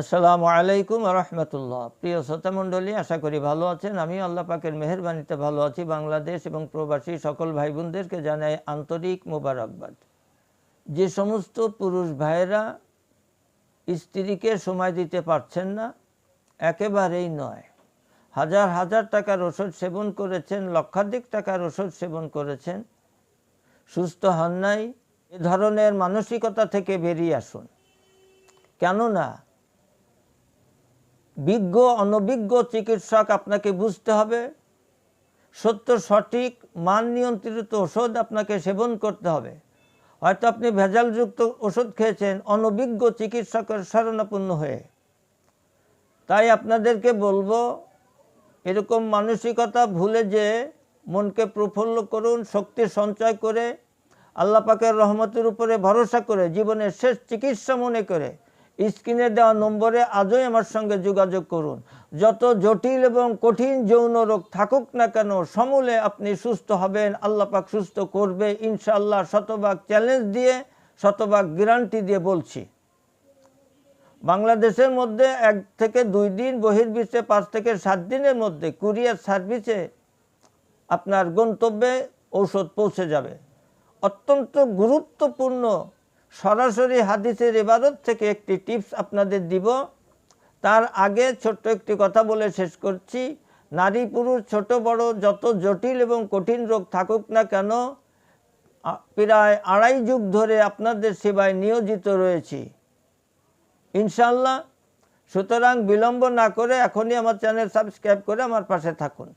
আসসালামু আলাইকুম রহমতুল্লাহ। প্রিয় শ্রোতা মণ্ডলী, আশা করি ভালো আছেন। আমি আল্লাহ পাকের মেহরবানিতে ভালো আছি। বাংলাদেশ এবং প্রবাসী সকল ভাই বোনদেরকে জানাই আন্তরিক মোবারকবাদ। যে সমস্ত পুরুষ ভাইয়েরা স্ত্রীকে সময় দিতে পারছেন না, একেবারেই নয়। হাজার হাজার টাকার ওষুধ সেবন করেছেন, লক্ষাধিক টাকার ওষুধ সেবন করেছেন, সুস্থ হন নাই, এ ধরনের মানসিকতা থেকে বেরিয়ে আসুন। কেননা বিজ্ঞ, অনভিজ্ঞ চিকিৎসক আপনাকে বুঝতে হবে। সত্য, সঠিক, মান নিয়ন্ত্রিত ওষুধ আপনাকে সেবন করতে হবে। হয়তো আপনি ভেজালযুক্ত ওষুধ খেয়েছেন, অনভিজ্ঞ চিকিৎসকের শরণাপন্ন হয়ে। তাই আপনাদেরকে বলব, এরকম মানসিকতা ভুলে যে মনকে প্রফুল্ল করুন, শক্তি সঞ্চয় করে, আল্লাহ পাকের রহমতের উপরে ভরসা করে, জীবনের শেষ চিকিৎসা মনে করে স্ক্রিনে দেওয়া নম্বরে আজই আমার সঙ্গে যোগাযোগ করুন। যত জটিল এবং কঠিন যৌন রোগ থাকুক না কেন, সমূলে আপনি সুস্থ হবেন, আল্লাহ পাক সুস্থ করবে, ইনশাআল্লাহ শতভাগ চ্যালেঞ্জ দিয়ে, শতভাগ গ্যারান্টি দিয়ে বলছি। বাংলাদেশের মধ্যে এক থেকে দুই দিন, বহির্বিশ্বে পাঁচ থেকে সাত দিনের মধ্যে কুরিয়ার সার্ভিসে আপনার গন্তব্যে ঔষধ পৌঁছে যাবে। অত্যন্ত গুরুত্বপূর্ণ সরাসরি হাদিসের ইবাদত থেকে একটি টিপস আপনাদের দিব। তার আগে ছোট্ট একটি কথা বলে শেষ করছি। নারী, পুরুষ, ছোট, বড়, যত জটিল এবং কঠিন রোগ থাকুক না কেন প্রায় আড়াই যুগ ধরে আপনাদের সেবায় নিয়োজিত রয়েছি। ইনশাল্লাহ সুতরাং বিলম্ব না করে এখনই আমার চ্যানেল সাবস্ক্রাইব করে আমার পাশে থাকুন।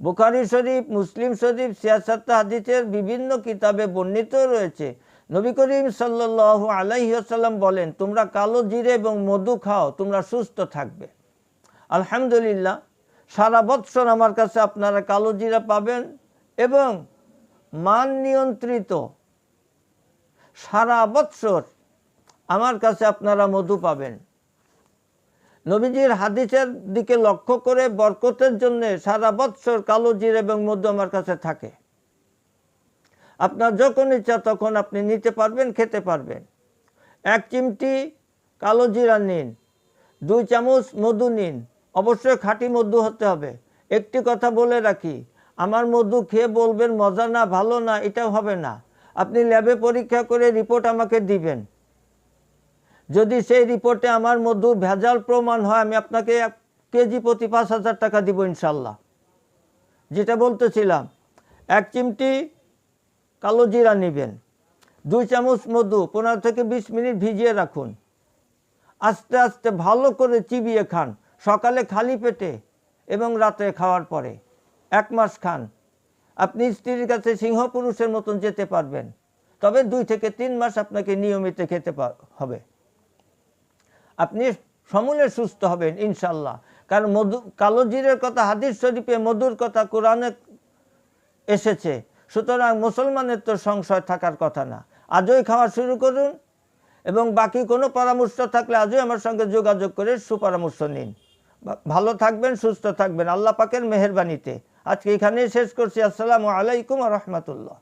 বুখারি শরীফ, মুসলিম শরীফ সিয়াসত হাদিসের বিভিন্ন কিতাবে বর্ণিত রয়েছে। নবী করিম সাল্লাহ আলাইসাল্লাম বলেন, তোমরা কালো জিরে এবং মধু খাও, তোমরা সুস্থ থাকবে। আলহামদুলিল্লাহ, সারা বৎসর আমার কাছে আপনারা কালো জিরা পাবেন এবং মান নিয়ন্ত্রিত সারা বৎসর আমার কাছে আপনারা মধু পাবেন। নবীজির হাদিসের দিকে লক্ষ্য করে বরকতের জন্য সারা বৎসর কালো জির এবং মধু আমার কাছে থাকে। আপনার যখন ইচ্ছা তখন আপনি নিতে পারবেন, খেতে পারবেন। এক চিমটি কালো জিরা নিন, দুই চামচ মধু নিন, অবশ্যই খাঁটি মধু হতে হবে। একটি কথা বলে রাখি, আমার মধু খেয়ে বলবেন, মজা না, ভালো না, এটাও হবে না। আপনি ল্যাবে পরীক্ষা করে রিপোর্ট আমাকে দিবেন। যদি সেই রিপোর্টে আমার মধু ভেজাল প্রমাণ হয়, আমি আপনাকে এক কেজি প্রতি পাঁচ হাজার টাকা দিব ইনশাল্লাহ। যেটা বলতেছিলাম, এক চিমটি কালো জিরা নেবেন। দুই চামচ মধু, পনেরো থেকে বিশ মিনিট ভিজিয়ে রাখুন। আস্তে আস্তে ভালো করে চিবিয়ে খান, সকালে খালি পেটে এবং রাতে খাওয়ার পরে। এক মাস খান। আপনি স্ত্রীর কাছে সিংহ পুরুষের মতন যেতে পারবেন, তবে দুই থেকে তিন মাস আপনাকে নিয়মিত খেতে হবে। আপনি সমূলে সুস্থ হবেন ইনশাল্লাহ কারণ মধু, কালো জিরের কথা, হাদিস শরীফে মধুর কথা কোরআনে এসেছে সুতরাং মুসলমানের তো সংশয় থাকার কথা না। আজই খাওয়া শুরু করুন এবং বাকি কোনো পরামর্শ থাকলে আজই আমার সঙ্গে যোগাযোগ করে সুপরামর্শ নিন। ভালো থাকবেন, সুস্থ থাকবেন। আল্লাহ পাকের মেহরবানিতে। আজকে এখানেই শেষ করছি। আসসালামু আলাইকুম রহমতুল্লাহ।